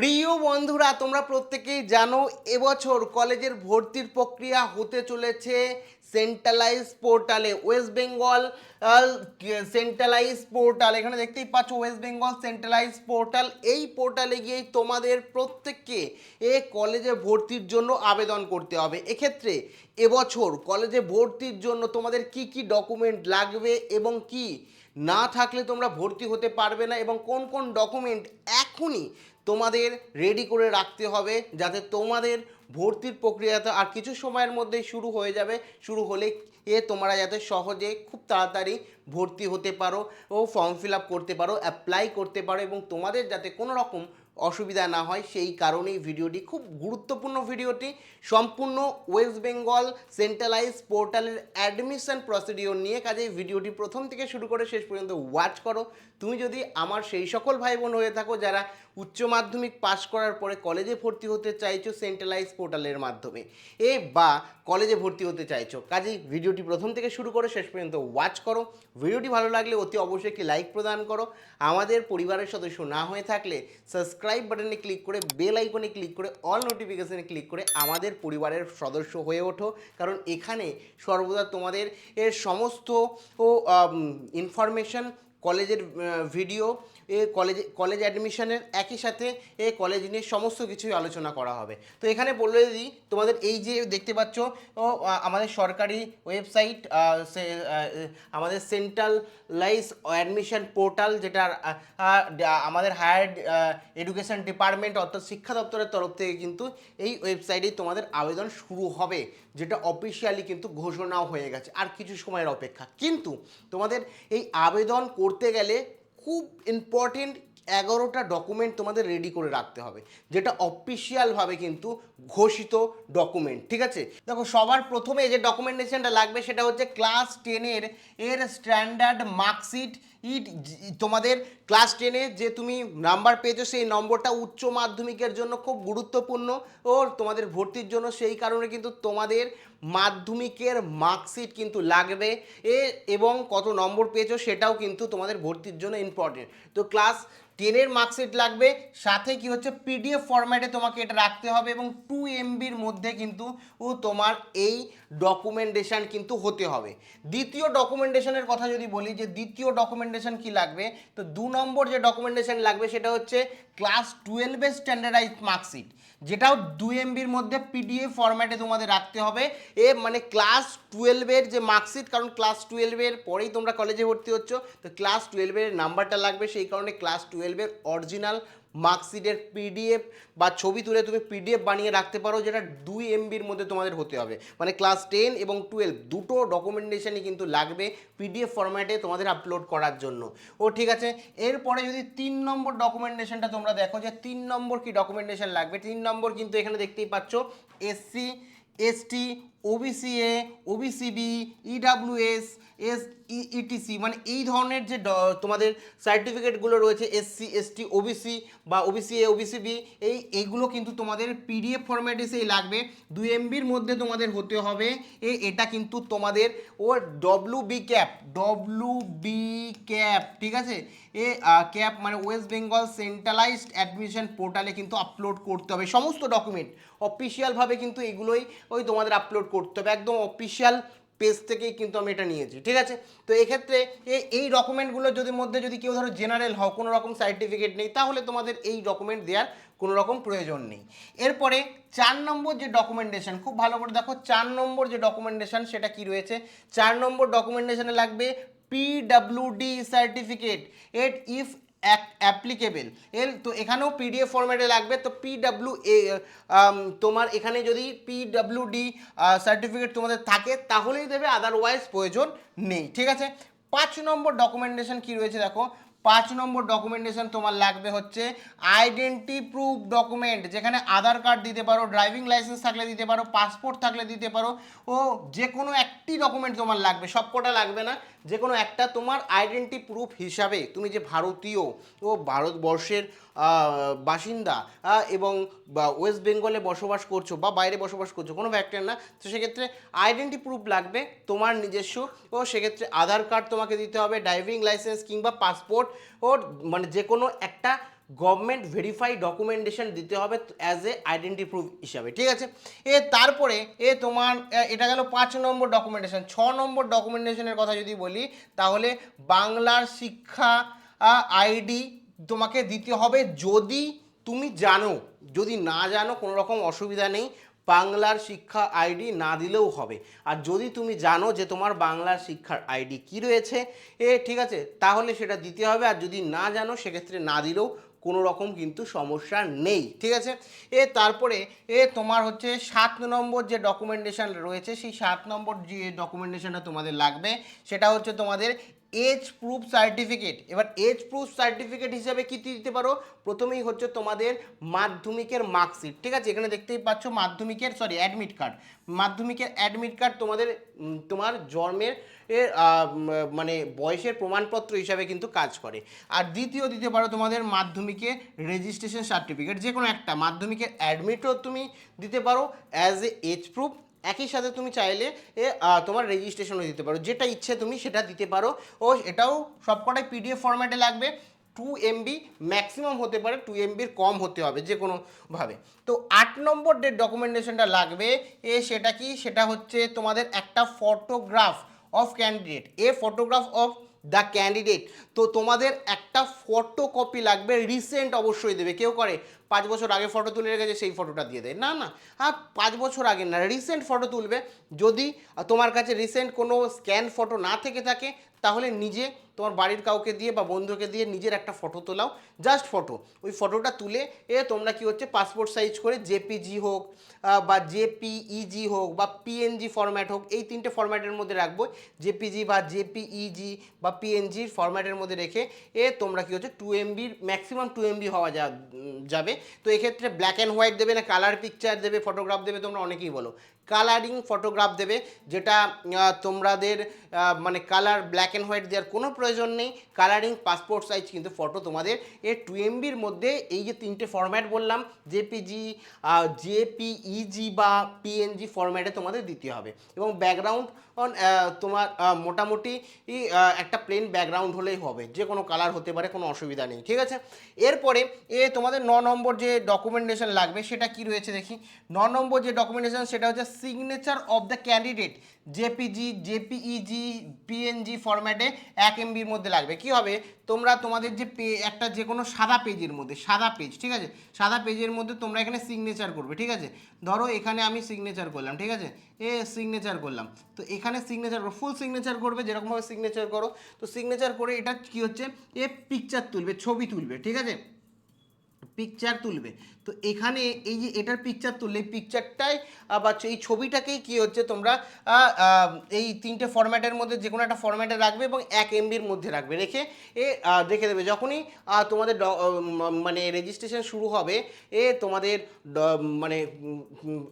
প্রিয় বন্ধুরা তোমরা প্রত্যেকেই জানো এবছর কলেজের ভর্তির প্রক্রিয়া হতে চলেছে। সেন্ট্রালাইজ পোর্টালে ওয়েস্ট বেঙ্গল সেন্ট্রালাইজ পোর্টাল এখানে দেখতেই পাচ্ছ ওয়েস্ট বেঙ্গল সেন্ট্রালাইজ পোর্টাল এই পোর্টালে গিয়ে তোমাদের প্রত্যেককে এ কলেজে ভর্তির জন্য আবেদন করতে হবে। এক্ষেত্রে এবছর কলেজে ভর্তির জন্য তোমাদের কি কি ডকুমেন্ট লাগবে এবং কি না থাকলে তোমরা ভর্তি হতে পারবে না এবং কোন কোন ডকুমেন্ট এখনই তোমাদের রেডি করে রাখতে হবে যাতে তোমাদের ভর্তির প্রক্রিয়া তো আর কিছু সময়ের মধ্যে শুরু হয়ে যাবে। শুরু হলে এ তোমরা যাতে সহজে খুব তাড়াতাড়ি ভর্তি হতে পারো ও ফর্ম ফিল আপ করতে পারো অ্যাপ্লাই করতে পারো এবং তোমাদের যাতে কোনো রকম অসুবিধা না হয়, সেই কারণেই ভিডিওটি, খুব গুরুত্বপূর্ণ ভিডিওটি, সম্পূর্ণ ওয়েস্ট বেঙ্গল সেন্ট্রালাইজ পোর্টালের অ্যাডমিশন প্রসিডিওর নিয়ে। কাজে ভিডিওটি প্রথম থেকে শুরু করে শেষ পর্যন্ত ওয়াচ করো। তুমি যদি আমার সেই সকল ভাই বোন হয়ে থাকো যারা উচ্চ মাধ্যমিক পাশ করার পরে কলেজে ভর্তি হতে চাইছো সেন্ট্রালাইজ পোর্টালের মাধ্যমে। এ বা কলেজে ভর্তি হতে চাইছো। কাজেই ভিডিওটি প্রথম থেকে শুরু করে শেষ পর্যন্ত ওয়াচ করো। ভিডিওটি ভালো লাগলে অতি অবশ্যই একটি লাইক প্রদান করো। আমাদের পরিবারের সদস্য না হয়ে থাকলে সাবস্ক্রাইব বাটনে ক্লিক করে বেল আইকনে ক্লিক করে অল নোটিফিকেশনে ক্লিক করে আমাদের পরিবারের সদস্য হয়ে ওঠো। কারণ এখানে সর্বদা তোমাদের এর সমস্ত ও ইনফরমেশন কলেজের ভিডিও কলেজে কলেজ অ্যাডমিশনের একই সাথে এ কলেজ নিয়ে সমস্ত কিছুই আলোচনা করা হবে। তো এখানে বলে দিই, তোমাদের এই যে দেখতে পাচ্ছ আমাদের সরকারি ওয়েবসাইট আমাদের সেন্ট্রালাইজ অ্যাডমিশন পোর্টাল যেটা আমাদের হায়ার এডুকেশন ডিপার্টমেন্ট অর্থাৎ শিক্ষা দপ্তরের তরফ থেকে কিন্তু এই ওয়েবসাইটেই তোমাদের আবেদন শুরু হবে, যেটা অফিসিয়ালি কিন্তু ঘোষণাও হয়ে গেছে, আর কিছু সময়ের অপেক্ষা। কিন্তু তোমাদের এই আবেদন করতে গেলে খুব ইম্পর্টেন্ট এগারোটা ডকুমেন্ট তোমাদের রেডি করে রাখতে হবে, যেটা অফিসিয়ালভাবে কিন্তু ঘোষিত ডকুমেন্ট ঠিক আছে? দেখো, সবার প্রথমে যে ডকুমেন্টেশনটা লাগবে সেটা হচ্ছে ক্লাস টেনের এর স্ট্যান্ডার্ড মার্কশিট ইট তোমাদের ক্লাস টেনে যে তুমি নাম্বার পেয়েছ, সেই নম্বরটা উচ্চ মাধ্যমিকের জন্য খুব গুরুত্বপূর্ণ ও তোমাদের ভর্তির জন্য, সেই কারণে কিন্তু তোমাদের মাধ্যমিকের মার্কশিট কিন্তু লাগবে। এ, এবং কত নম্বর পেয়েছ, সেটাও কিন্তু তোমাদের ভর্তির জন্য ইম্পর্টেন্ট তো ক্লাস টেনের মার্কশিট লাগবে, সাথে কি হচ্ছে পিডিএফ ফরম্যাটে তোমাকে এটা রাখতে হবে এবং টু এমবির মধ্যে কিন্তু ও তোমার এই ডকুমেন্টেশন কিন্তু হতে হবে। দ্বিতীয় ডকুমেন্টেশনের কথা যদি বলি, যে দ্বিতীয় ডকুমেন্টেশন কি লাগবে? তো দু নম্বর যে ডকুমেন্টেশন লাগবে সেটা হচ্ছে ক্লাস টুয়েলভের স্ট্যান্ডার্ডাইজ মার্কশিট যেটাও দু এমবির মধ্যে পিডিএফ ফরম্যাটে তোমাদের রাখতে হবে। এ মানে ক্লাস টুয়েলভের যে মার্কশিট কারণ ক্লাস টুয়েলভের পরেই তোমরা কলেজে ভর্তি হচ্ছ, তো ক্লাস টুয়েলভের নাম্বারটা লাগবে। সেই কারণে ক্লাস টুয়েলভের অরিজিনাল মার্কশিটের পিডিএফ বা ছবি তুলে তুমি পিডিএফ বানিয়ে রাখতে পারো, যেটা দুই এমবির মধ্যে তোমাদের হতে হবে। মানে ক্লাস টেন এবং টুয়েলভ, দুটো ডকুমেন্টেশনই কিন্তু লাগবে পিডিএফ ফরম্যাটে তোমাদের আপলোড করার জন্য। ও, ঠিক আছে? এরপরে যদি তিন নম্বর ডকুমেন্টেশনটা তোমরা দেখো যে তিন নম্বর কি ডকুমেন্টেশন লাগবে? তিন নম্বর কিন্তু এখানে দেখতেই পাচ্ছ SC ST OBC A OBC B EWS S etc মানে এই ধরনের যে তোমাদের সার্টিফিকেটগুলো রয়েছে এসসি এসটি ওবিসি বা ওবিসিএ ওবিসিবি এই এইগুলো কিন্তু তোমাদের পিডিএফ ফরম্যাটে সেই লাগবে। দুই এমবির মধ্যে তোমাদের হতে হবে। এ, এটা কিন্তু তোমাদের ও W B CAP W B CAP ঠিক আছে? এ ক্যাপ মানে ওয়েস্ট বেঙ্গল সেন্ট্রালাইজড অ্যাডমিশন পোর্টালে কিন্তু আপলোড করতে হবে। সমস্ত ডকুমেন্ট অফিসিয়ালভাবে কিন্তু এগুলোই ওই তোমাদের আপলোড করতে হবে। একদম অফিসিয়াল পেজ থেকেই কিন্তু আমি এটা নিয়েছি, ঠিক আছে? তো এক্ষেত্রে এই ডকুমেন্টগুলো যদি মধ্যে যদি কেউ ধরো জেনারেল হও, কোনো রকম সার্টিফিকেট নেই, তাহলে তোমাদের এই ডকুমেন্ট দেওয়ার কোনো রকম প্রয়োজন নেই। এরপরে চার নম্বর যে ডকুমেন্টেশন খুব ভালো করে দেখো, চার নম্বর যে ডকুমেন্টেশন সেটা কি রয়েছে? চার নম্বর ডকুমেন্টেশনে লাগবে PWD certificate at if applicable এল, তো এখানেও পিডিএফ ফরম্যাটে লাগবে, তো পিডাব্লিউ এ তোমার এখানে যদি পিডাব্লিউডি সার্টিফিকেট তোমাদের থাকে, তাহলেই দেবে আদারওয়াইজ প্রয়োজন নেই, ঠিক আছে? পাঁচ নম্বর ডকুমেন্টেশন কি রয়েছে দেখো? পাঁচ নম্বর ডকুমেন্টেশন তোমার লাগবে হচ্ছে আইডেন্টি প্রুফ ডকুমেন্ট যেখানে আধার কার্ড দিতে পারো ড্রাইভিং লাইসেন্স থাকলে দিতে পারো পাসপোর্ট থাকলে দিতে পারো, ও যে কোনো একটি ডকুমেন্ট তোমার লাগবে, সবকটা লাগবে না যে কোনো একটা তোমার আইডেন্টি প্রুফ হিসাবে, তুমি যে ভারতীয় ও ভারতবর্ষের বাসিন্দা এবং ওয়েস্ট বেঙ্গলে বসবাস করছ বা বাইরে বসবাস করছ, কোনো ফ্যাক্টর না, তো সেক্ষেত্রে আইডেন্টি প্রুফ লাগবে তোমার নিজস্ব, ও সেক্ষেত্রে আধার কার্ড তোমাকে দিতে হবে ড্রাইভিং লাইসেন্স কিংবা পাসপোর্ট ও মানে যে কোনো একটা গভর্নমেন্ট ভেরিফাই ডকুমেন্টেশন দিতে হবে অ্যাজ এ আইডেন্টি প্রুফ হিসাবে, ঠিক আছে? এ তারপরে, এ তোমার এটা গেল পাঁচ নম্বর ডকুমেন্টেশন ছ নম্বর ডকুমেন্টেশনের কথা যদি বলি, তাহলে বাংলার শিক্ষা আইডি তোমাকে দিতে হবে যদি তুমি জানো, যদি না জানো কোনো রকম অসুবিধা নেই বাংলার শিক্ষা আইডি না দিলেও হবে। আর যদি তুমি জানো যে তোমার বাংলার শিক্ষার আইডি কি রয়েছে, এ ঠিক আছে, তাহলে সেটা দিতে হবে। আর যদি না জানো, সেক্ষেত্রে না দিলেও কোনো রকম কিন্তু সমস্যা নেই, ঠিক আছে? এ তারপরে, এ তোমার হচ্ছে সাত নম্বর যে ডকুমেন্টেশন রয়েছে, সেই সাত নম্বর যে ডকুমেন্টেশনটা তোমাদের লাগবে, সেটা হচ্ছে তোমাদের এজ প্রুফ সার্টিফিকেট এবার এজ প্রুফ সার্টিফিকেট হিসাবে কি দিতে পারো? প্রথমেই হচ্ছে তোমাদের মাধ্যমিকের মার্কশিট ঠিক আছে? এখানে দেখতেই পাচ্ছ মাধ্যমিকের সরি অ্যাডমিট কার্ড মাধ্যমিকের অ্যাডমিট কার্ড তোমাদের তোমার জন্মের মানে বয়সের প্রমাণপত্র হিসাবে কিন্তু কাজ করে। আর দ্বিতীয় দিতে পারো তোমাদের মাধ্যমিকের রেজিস্ট্রেশন সার্টিফিকেট যে কোনো একটা মাধ্যমিকের অ্যাডমিটও তুমি দিতে পারো অ্যাজ এ এজ প্রুফ একই সাথে তুমি চাইলে তোমার রেজিস্ট্রেশনও দিতে পারো। যেটা ইচ্ছে তুমি সেটা দিতে পারো। ও, এটাও সবকটাই পিডিএফ ফরম্যাটে লাগবে। টু এমবি ম্যাক্সিমাম হতে পারে টু এমবির কম হতে হবে, যে কোনোভাবে তো আট নম্বর যে ডকুমেন্টেশনটা লাগবে, এ, সেটা কি? সেটা হচ্ছে তোমাদের একটা photograph of candidate a photograph of the candidate তো তোমাদের একটা ফটো কপি লাগবে রিসেন্ট অবশ্যই দেবে। কেউ করে পাঁচ বছর আগে ফটো তুলে রেখেছে, সেই ফটোটা দিয়ে দেয়। না না হ্যাঁ পাঁচ বছর আগে না রিসেন্ট ফটো তুলবে। যদি তোমার কাছে রিসেন্ট কোনো স্ক্যান ফটো না থেকে থাকে তাহলে নিজে তোমার বাড়ির কাউকে দিয়ে বা বন্ধুকে দিয়ে নিজের একটা ফটো তোলাও জাস্ট ফটো ওই ফটোটা তুলে এ তোমরা কি হচ্ছে পাসপোর্ট সাইজ করে জেপিজি হোক আহ, বা জেপিইজি হোক বা পিএনজি ফরম্যাট হোক এই তিনটে ফরম্যাটের মধ্যে রাখব। জেপিজি বা জেপিইজি বা পিএনজির ফরম্যাটের মধ্যে রেখে এ তোমরা কি হচ্ছে টু এমবির ম্যাক্সিমাম টু এমবি হওয়া যাবে। তো এক্ষেত্রে ব্ল্যাক অ্যান্ড হোয়াইট দেবে না কালার পিকচার দেবে ফটোগ্রাফ দেবে তোমরা অনেকেই বলো। কালারিং ফটোগ্রাফ দেবে, যেটা তোমাদের মানে কালার ব্ল্যাক অ্যান্ড হোয়াইট দেওয়ার কোনো প্রয়োজন নেই। কালারিং পাসপোর্ট সাইজ কিন্তু ফটো তোমাদের। এ টু এমবির মধ্যে এই যে তিনটে ফরম্যাট বললাম জেপিজি জেপিইজি বা পিএনজি ফরম্যাটে তোমাদের দিতে হবে। এবং ব্যাকগ্রাউন্ড তোমার মোটামুটি একটা প্লেন ব্যাকগ্রাউন্ড হলেই হবে। যে কোনো কালার হতে পারে, কোনো অসুবিধা নেই, ঠিক আছে? এরপরে, এ তোমাদের ন নম্বর যে ডকুমেন্টেশন লাগবে, সেটা কি রয়েছে দেখি? ন নম্বর যে ডকুমেন্টেশন সেটা হচ্ছে signature of the candidate JPG JPEG PNG ফরম্যাটে এক এমবির মধ্যে লাগবে। কি হবে? তোমরা তোমাদের যে পে একটা যে কোনো সাদা পেজের মধ্যে, সাদা পেজ ঠিক আছে? সাদা পেজের মধ্যে তোমরা এখানে সিগনেচার করবে, ঠিক আছে? ধরো এখানে আমি সিগনেচার করলাম, ঠিক আছে? এ সিগনেচার করলাম। তো এখানে সিগনেচার ফুল সিগনেচার করবে, যেরকমভাবে সিগনেচার করো। তো সিগনেচার করে এটা কি হচ্ছে? এ পিকচার তুলবে, ছবি তুলবে, ঠিক আছে? পিকচার তুলবে। তো এখানে এই যে এটার পিকচার তুললে পিকচারটাই বা এই ছবিটাকেই কি হচ্ছে তোমরা এই তিনটে ফরম্যাটের মধ্যে যে কোনো একটা ফরম্যাটে রাখবে এবং এক এমবির মধ্যে রাখবে। রেখে, এ রেখে দেবে। যখনই তোমাদের মানে রেজিস্ট্রেশন শুরু হবে, এ, তোমাদের মানে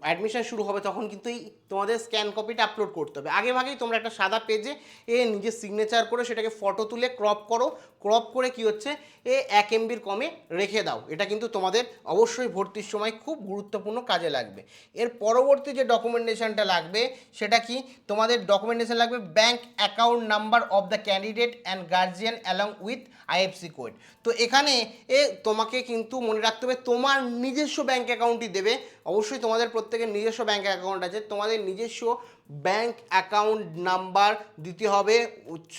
অ্যাডমিশন শুরু হবে, তখন কিন্তু এই তোমাদের স্ক্যান কপিটা আপলোড করতে হবে। আগে ভাগেই তোমরা একটা সাদা পেজে এ, নিজের সিগনেচার করে সেটাকে ফটো তুলে ক্রপ করো। ক্রপ করে কি হচ্ছে, এ, এক এমবির কমে রেখে দাও। এটা কিন্তু তোমাদের অবশ্যই ভর্তির সময় খুব গুরুত্বপূর্ণ কাজে লাগবে। এর পরবর্তী যে ডকুমেন্টেশনটা লাগবে, সেটা কি? তোমাদের ডকুমেন্টেশন লাগবে bank account number of the candidate and guardian along with IFC code তো এখানে এ তোমাকে কিন্তু মনে রাখতে হবে, তোমার নিজস্ব ব্যাংক অ্যাকাউন্টই দেবে। অবশ্যই তোমাদের প্রত্যেকের নিজস্ব ব্যাংক অ্যাকাউন্ট আছে, তোমাদের নিজস্ব ব্যাংক অ্যাকাউন্ট নাম্বার দিতে হবে,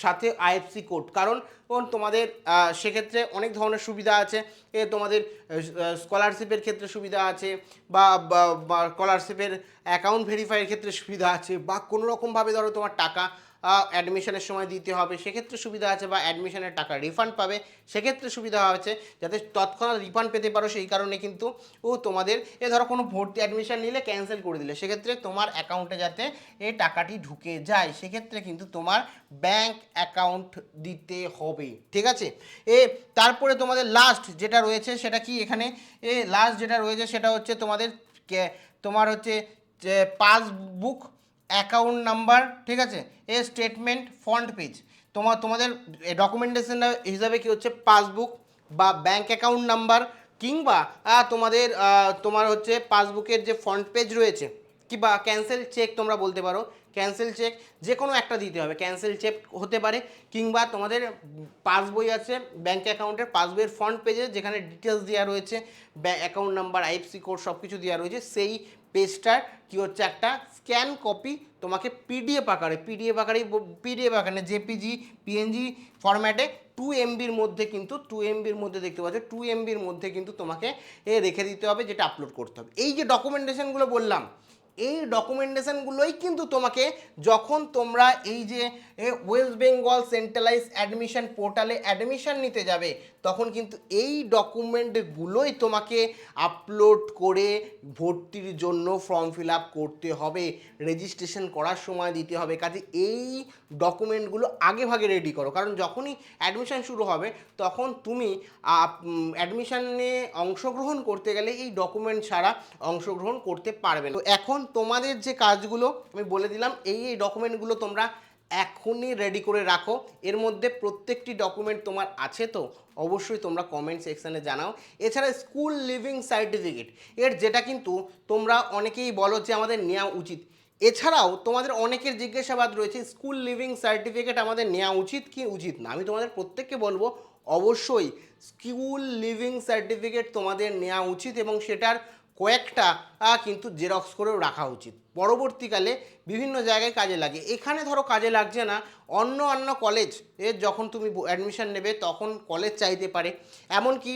সাথে আইএফসি কোড। কারণ তোমাদের সেক্ষেত্রে অনেক ধরনের সুবিধা আছে। এ তোমাদের স্কলারশিপের ক্ষেত্রে সুবিধা আছে বা, স্কলারশিপের অ্যাকাউন্ট ভেরিফাইয়ের ক্ষেত্রে সুবিধা আছে, বা কোনো রকমভাবে ধরো তোমার টাকা অ্যাডমিশনের সময় দিতে হবে, সেক্ষেত্রে সুবিধা আছে বা অ্যাডমিশনের টাকা রিফান্ড পাবে, সেক্ষেত্রে সুবিধা আছে যাতে তৎক্ষণাৎ রিফান্ড পেতে পারো, সেই কারণে কিন্তু ও তোমাদের, এ ধরো কোনো ভর্তি অ্যাডমিশন নিলে ক্যান্সেল করে দিলে, সেক্ষেত্রে তোমার অ্যাকাউন্টে যাতে এই টাকাটি ঢুকে যায়, সেক্ষেত্রে কিন্তু তোমার ব্যাংক অ্যাকাউন্ট দিতে হবে, ঠিক আছে? এ, তারপরে তোমাদের লাস্ট যেটা রয়েছে, সেটা কি এখানে? এ লাস্ট যেটা রয়েছে, সেটা হচ্ছে তোমাদের তোমার হচ্ছে পাসবুক অ্যাকাউন্ট নাম্বার ঠিক আছে? এ স্টেটমেন্ট ফন্ট পেজ তোমার তোমাদের ডকুমেন্টেশন হিসাবে কী হচ্ছে? পাসবুক বা ব্যাঙ্ক অ্যাকাউন্ট নাম্বার কিংবা তোমাদের তোমার হচ্ছে পাসবুকের যে ফন্ট পেজ রয়েছে, কিংবা ক্যান্সেল চেক তোমরা বলতে পারো। ক্যান্সেল চেক, যে কোনো একটা দিতে হবে। ক্যান্সেল চেক হতে পারে কিংবা তোমাদের পাসবই আছে ব্যাঙ্ক অ্যাকাউন্টের পাসবইয়ের ফ্রন্ট পেজে যেখানে ডিটেলস দেওয়া রয়েছে অ্যাকাউন্ট নাম্বার আইএফসি কোড সব কিছু দেওয়া রয়েছে, সেই পেজটার কি হচ্ছে একটা স্ক্যান কপি তোমাকে পিডিএফ আকারে পিডিএফ আকারে পিডিএফ আকারে জেপিজি পিএনজি ফরম্যাটে টু এমবির মধ্যে কিন্তু টু এমবির মধ্যে দেখতে পাচ্ছ টু এমবির মধ্যে কিন্তু তোমাকে রেখে দিতে হবে, যেটা আপলোড করতে হবে। এই যে ডকুমেন্টেশনগুলো বললাম এই ডকুমেন্টেশনগুলোই কিন্তু তোমাকে যখন তোমরা এই যে ওয়েস্ট বেঙ্গল সেন্ট্রালাইজ অ্যাডমিশন পোর্টালে অ্যাডমিশন নিতে যাবে, তখন কিন্তু এই ডকুমেন্টগুলোই তোমাকে আপলোড করে ভর্তির জন্য ফর্ম ফিল আপ করতে হবে রেজিস্ট্রেশন করার সময় দিতে হবে। কাজে এই ডকুমেন্টগুলো আগে ভাগে রেডি করো। কারণ যখনই অ্যাডমিশন শুরু হবে, তখন তুমি অ্যাডমিশনে অংশগ্রহণ করতে গেলে এই ডকুমেন্ট ছাড়া অংশগ্রহণ করতে পারবে না। তো এখন তোমাদের যে কাজগুলো আমি বলে দিলাম, এই এই ডকুমেন্টগুলো তোমরা এখনই রেডি করে রাখো। এর মধ্যে প্রত্যেকটি ডকুমেন্ট তোমার আছে তো? অবশ্যই তোমরা কমেন্ট সেকশানে জানাও। এছাড়া স্কুল লিভিং সার্টিফিকেট এর যেটা কিন্তু তোমরা অনেকেই বলো যে আমাদের নেওয়া উচিত। এছাড়াও তোমাদের অনেকের জিজ্ঞাসাবাদ রয়েছে স্কুল লিভিং সার্টিফিকেট আমাদের নেওয়া উচিত কি উচিত না? আমি তোমাদের প্রত্যেককে বলব, অবশ্যই স্কুল লিভিং সার্টিফিকেট তোমাদের নেওয়া উচিত এবং সেটার কয়েকটা কিন্তু জেরক্স করেও রাখা উচিত। পরবর্তীকালে বিভিন্ন জায়গায় কাজে লাগে। এখানে ধরো কাজে লাগছে না, অন্য অন্য কলেজের যখন তুমি অ্যাডমিশন নেবে তখন কলেজ চাইতে পারে। এমনকি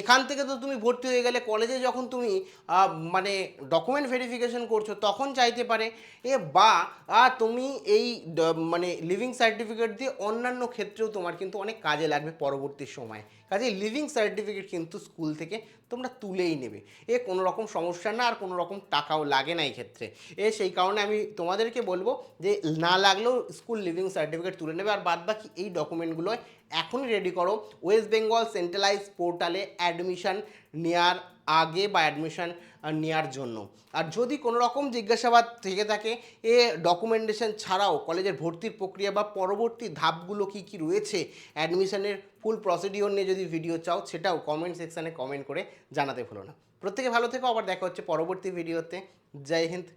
এখান থেকে তো তুমি ভর্তি হয়ে গেলে কলেজে যখন তুমি মানে ডকুমেন্ট ভেরিফিকেশন করছ তখন চাইতে পারে। এ, বা তুমি এই মানে লিভিং সার্টিফিকেট দিয়ে অন্যান্য ক্ষেত্রেও তোমার কিন্তু অনেক কাজে লাগবে পরবর্তী সময়। কাজে লিভিং সার্টিফিকেট কিন্তু স্কুল থেকে তোমরা তুলেই নেবে। এ, কোনো রকম সমস্যা না, আর কোনো রকম টাকাও লাগে না এই ক্ষেত্রে। এ, সেই কারণে আমি তোমাদেরকে বলব যে না লাগলেও স্কুল লিভিং সার্টিফিকেট তুলে নেবে, আর বাদ বাকি এই ডকুমেন্টগুলো এখনই রেডি করো। ওয়েস্ট বেঙ্গল সেন্ট্রালাইজ পোর্টালে অ্যাডমিশন নেওয়ার আগে বা অ্যাডমিশন নেওয়ার জন্য। আর যদি কোনো রকম জিজ্ঞাসাবাদ থেকে থাকে, এ ডকুমেন্টেশন ছাড়াও কলেজের ভর্তির প্রক্রিয়া বা পরবর্তী ধাপগুলো কি কি রয়েছে অ্যাডমিশনের ফুল প্রসিডিওর নিয়ে যদি ভিডিও চাও, সেটাও কমেন্ট সেকশানে কমেন্ট করে জানাতে ভুলো না। প্রত্যেকে ভালো থেকো, আবার দেখা হচ্ছে পরবর্তী ভিডিওতে জয় হিন্দ।